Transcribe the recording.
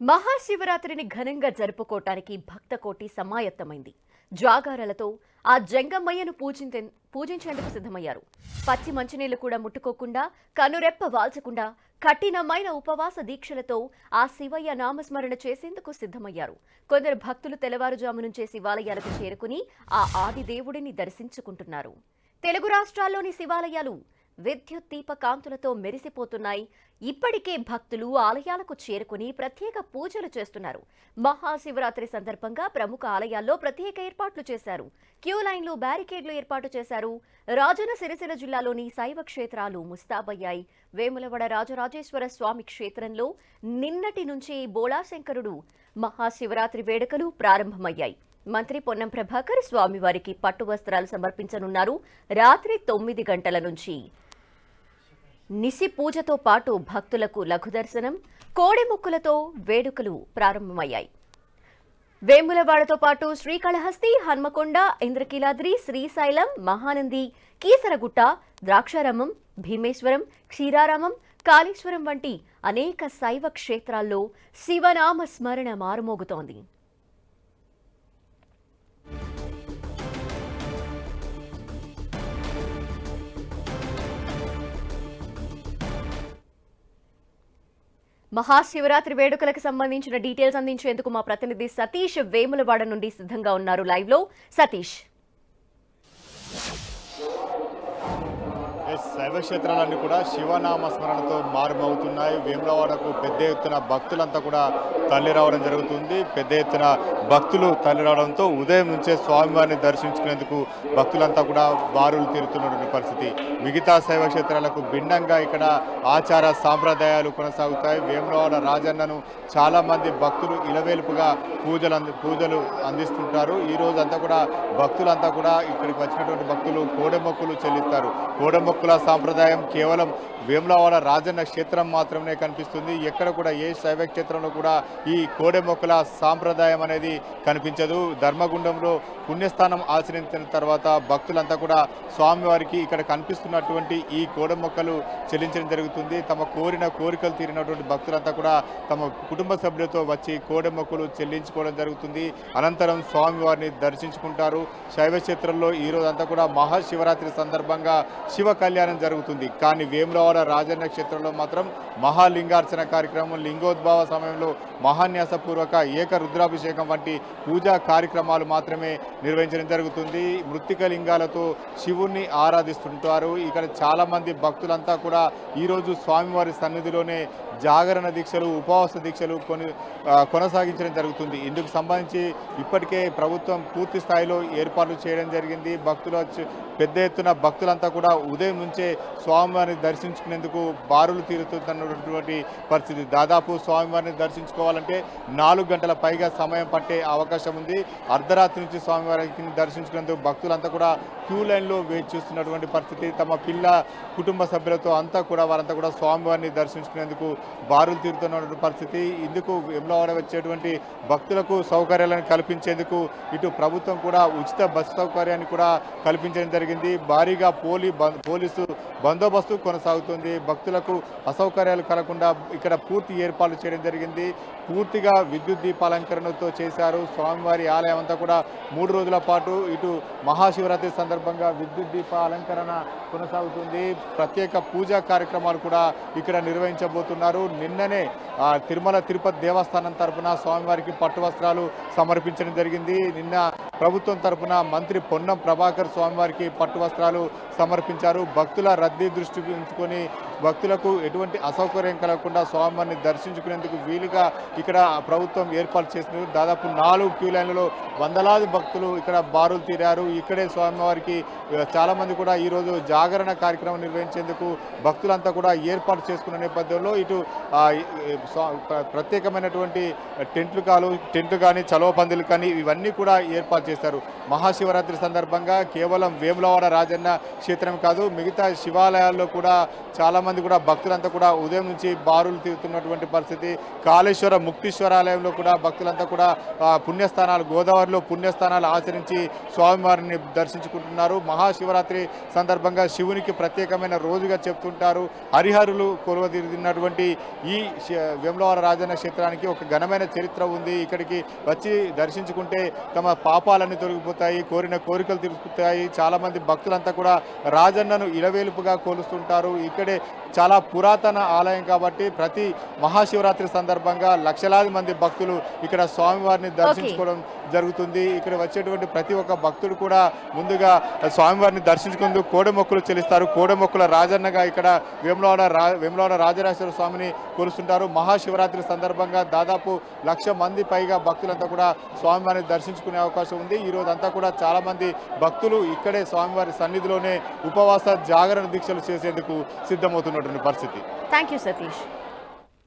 మహాశివరాత్రిని ఘనంగా జరుపుకోవటానికి భక్తకోటి సమాయత్తమైంది. జాగారాలతో ఆ జంగమ్మయ్యను పూజించే పూజించేందుకు సిద్ధమయ్యారు. పచ్చి మంచినీళ్ళు కూడా ముట్టుకోకుండా కనురెప్ప వాల్చకుండా కఠినమైన ఉపవాస దీక్షలతో ఆ శివయ్య నామస్మరణ చేసేందుకు సిద్ధమయ్యారు. కొందరు భక్తులు తెల్లవారుజాము నుంచే శివాలయాలకు చేరుకుని ఆ ఆదిదేవుడిని దర్శించుకుంటున్నారు. తెలుగు రాష్ట్రాల్లోని శివాలయాలు విద్యుత్ దీప కాంతులతో మెరిసిపోతున్నాయి. ఇప్పటికే భక్తులు ఆలయాలకు చేరుకుని ప్రత్యేక పూజలు చేస్తున్నారు. మహాశివరాత్రి సందర్భంగా ప్రముఖ ఆలయాల్లో ప్రత్యేక ఏర్పాట్లు చేశారు. క్యూ లైన్లు బ్యారికేడ్లు ఏర్పాటు చేశారు. రాజన సిరిసిల జిల్లాలోని శైవ క్షేత్రాలు ముస్తాబయ్యాయి. వేములవడ రాజరాజేశ్వర స్వామి క్షేత్రంలో నిన్నటి నుంచి బోళాశంకరుడు మహాశివరాత్రి వేడుకలు ప్రారంభమయ్యాయి. మంత్రి పొన్నం ప్రభాకర్ స్వామివారికి పట్టు వస్త్రాలు సమర్పించనున్నారు. రాత్రి తొమ్మిది గంటల నుంచి. నిసి పూజతో పాటు భక్తులకు లఘు దర్శనం కోడి ముక్కులతో వేడుకలు ప్రారంభమయ్యాయి. వేములవాడతో పాటు శ్రీకాళహస్తి హన్మకొండ ఇంద్రకీలాద్రి శ్రీశైలం మహానంది కీసరగుట్ట ద్రాక్షారామం భీమేశ్వరం క్షీరారామం కాళేశ్వరం వంటి అనేక శైవ క్షేత్రాల్లో శివనామ స్మరణ మారుమోగుతోంది. మహాశివరాత్రి వేడుకలకు సంబంధించిన డీటెయిల్స్ అందించేందుకు మా ప్రతినిధి సతీష్ వేములవాడ నుండి సిద్ధంగా ఉన్నారు లైవ్లో సతీష్. శైవ క్షేత్రాలన్నీ కూడా శివనామ స్మరణతో మారుమవుతున్నాయి. వేములవాడకు పెద్ద ఎత్తున భక్తులంతా కూడా తల్లి రావడం జరుగుతుంది. పెద్ద ఎత్తున భక్తులు తల్లి రావడంతో ఉదయం నుంచే స్వామివారిని దర్శించుకునేందుకు భక్తులంతా కూడా బారులు తీరుతున్నటువంటి పరిస్థితి. మిగతా శైవ క్షేత్రాలకు భిన్నంగా ఇక్కడ ఆచార సాంప్రదాయాలు కొనసాగుతాయి. వేములవాడ రాజన్నను చాలామంది భక్తులు ఇలవేలుపుగా పూజలు అంది పూజలు అందిస్తుంటారు. ఈ అంతా కూడా భక్తులంతా కూడా ఇక్కడికి వచ్చినటువంటి భక్తులు కోడెమొక్కులు చెల్లిస్తారు. కోడెమొక్కుల సాంప్రదాయం కేవలం వేములవాడ రాజన్న క్షేత్రం మాత్రమే కనిపిస్తుంది. ఎక్కడ కూడా ఏ శైవ క్షేత్రంలో కూడా ఈ కోడె మొక్కల సాంప్రదాయం అనేది కనిపించదు. ధర్మగుండంలో పుణ్యస్థానం ఆచరించిన తర్వాత భక్తులంతా కూడా స్వామివారికి ఇక్కడ కనిపిస్తున్నటువంటి ఈ కోడె మొక్కలు చెల్లించడం జరుగుతుంది. తమ కోరిన కోరికలు తీరినటువంటి భక్తులంతా కూడా తమ కుటుంబ సభ్యులతో వచ్చి కోడె మొక్కలు చెల్లించుకోవడం జరుగుతుంది. అనంతరం స్వామివారిని దర్శించుకుంటారు. శైవ క్షేత్రంలో ఈ రోజు అంతా కూడా మహాశివరాత్రి సందర్భంగా శివ కళ్యాణం జరుగుతుంది. కానీ వేములవాడ రాజన్న క్షేత్రంలో మాత్రం మహాలింగార్చన కార్యక్రమం లింగోద్భావ సమయంలో మహాన్యాసపూర్వక ఏక రుద్రాభిషేకం వంటి పూజా కార్యక్రమాలు మాత్రమే నిర్వహించడం జరుగుతుంది. మృత్తిక లింగాలతో శివుణ్ణి ఆరాధిస్తుంటారు. ఇక్కడ చాలామంది భక్తులంతా కూడా ఈరోజు స్వామివారి సన్నిధిలోనే జాగరణ దీక్షలు ఉపవాస దీక్షలు కొని కొనసాగించడం జరుగుతుంది. ఇందుకు సంబంధించి ఇప్పటికే ప్రభుత్వం పూర్తి స్థాయిలో ఏర్పాట్లు చేయడం జరిగింది. భక్తులు పెద్ద ఎత్తున భక్తులంతా కూడా ఉదయం నుంచే స్వామివారిని దర్శించుకునేందుకు బారులు తీరుతున్నటువంటి పరిస్థితి. దాదాపు స్వామివారిని దర్శించుకోవాలంటే నాలుగు గంటల పైగా సమయం పట్టే అవకాశం ఉంది. అర్ధరాత్రి నుంచి స్వామివారిని దర్శించుకునేందుకు భక్తులంతా కూడా క్యూ లైన్లో వేచి చూస్తున్నటువంటి పరిస్థితి. తమ పిల్ల కుటుంబ సభ్యులతో అంతా కూడా వారంతా కూడా స్వామివారిని దర్శించుకునేందుకు బారులు తీరుతున్నటువంటి పరిస్థితి. ఇందుకు వెమ్లవాడ వచ్చేటువంటి భక్తులకు సౌకర్యాలను కల్పించేందుకు ఇటు ప్రభుత్వం కూడా ఉచిత బస్సు సౌకర్యాన్ని కూడా కల్పించడం జరిగింది. భారీగా పోలీ బం- పోలీసు బందోబస్తు కొనసాగుతుంది. భక్తులకు అసౌకర్యాలు కలగకుండా ఇక్కడ పూర్తి ఏర్పాట్లు చేయడం జరిగింది. పూర్తిగా విద్యుత్ దీపాలంకరణతో చేశారు. స్వామివారి ఆలయం అంతా కూడా మూడు రోజుల పాటు ఇటు మహాశివరాత్రి సందర్భంగా విద్యుత్ దీప అలంకరణ కొనసాగుతుంది. ప్రత్యేక పూజా కార్యక్రమాలు కూడా ఇక్కడ నిర్వహించబోతున్నారు. నిన్ననే తిరుమల తిరుపతి దేవస్థానం తరపున స్వామివారికి పట్టు వస్త్రాలు సమర్పించడం జరిగింది. నిన్న ప్రభుత్వం తరఫున మంత్రి పొన్నం ప్రభాకర్ స్వామివారికి పట్టు వస్త్రాలు సమర్పించారు. భక్తుల రద్దీ దృష్టి ఉంచుకొని భక్తులకు ఎటువంటి అసౌకర్యం కలగకుండా స్వామివారిని దర్శించుకునేందుకు వీలుగా ఇక్కడ ప్రభుత్వం ఏర్పాటు చేసింది. దాదాపు నాలుగు క్యూ లైన్లలో వందలాది భక్తులు ఇక్కడ బారులు తీరారు. ఇక్కడే స్వామివారికి చాలామంది కూడా ఈరోజు జాగరణ కార్యక్రమం నిర్వహించేందుకు భక్తులంతా కూడా ఏర్పాటు చేసుకున్న నేపథ్యంలో ఇటు స్వా- ప్రత్యేకమైనటువంటి టెంట్లు కాలు టెంట్లు కానీ చలవ పందులు కానీ ఇవన్నీ కూడా ఏర్పాటు చేశారు. మహాశివరాత్రి సందర్భంగా కేవలం వేములవాడ రాజన్న క్షేత్రం కాదు మిగతా శివాలయాల్లో కూడా చాలా మంది కూడా భక్తులంతా కూడా ఉదయం నుంచి బారులు తీరుతున్నటువంటి పరిస్థితి. కాళేశ్వర ముక్తీశ్వరాలయంలో కూడా భక్తులంతా కూడా పుణ్యస్థానాలు గోదావరిలో పుణ్యస్థానాలు ఆచరించి స్వామివారిని దర్శించుకుంటున్నారు. మహాశివరాత్రి సందర్భంగా శివునికి ప్రత్యేకమైన రోజుగా చెప్తుంటారు. హరిహరులు కొలువదీరినటువంటి ఈ వేములవర వేములవాడ రాజన్న క్షేత్రానికి ఒక ఘనమైన చరిత్ర ఉంది. ఇక్కడికి వచ్చి దర్శించుకుంటే తమ పాపాలన్నీ తొలగిపోతాయి కోరిన కోరికలు తిరుగుతాయి చాలామంది భక్తులంతా కూడా రాజన్నను ఇలవేలుపుగా కోలుస్తుంటారు. ఇక్కడే చాలా పురాతన ఆలయం కాబట్టి ప్రతి మహాశివరాత్రి సందర్భంగా లక్షలాది మంది భక్తులు ఇక్కడ స్వామివారిని దర్శించుకోవడం జరుగుతుంది. ఇక్కడ వచ్చేటువంటి ప్రతి ఒక్క భక్తుడు కూడా ముందుగా స్వామివారిని దర్శించుకుంటూ కోడెమొక్కులు చెల్లిస్తారు. కోడెమొక్కుల రాజన్నగా ఇక్కడ వేములవాడ రా వేములవాడ రాజరాజేశ్వర స్వామిని కొలుస్తుంటారు మహాశివరాత్రి సందర్భంగా దాదాపు లక్ష మంది పైగా భక్తులంతా కూడా స్వామివారిని దర్శించుకునే అవకాశం ఉంది. ఈ రోజు అంతా కూడా చాలా మంది భక్తులు ఇక్కడే స్వామివారి సన్నిధిలోనే ఉపవాస జాగరణ దీక్షలు చేసేందుకు సిద్ధమవుతున్నటువంటి పరిస్థితి థ్యాంక్ యూ సతీష్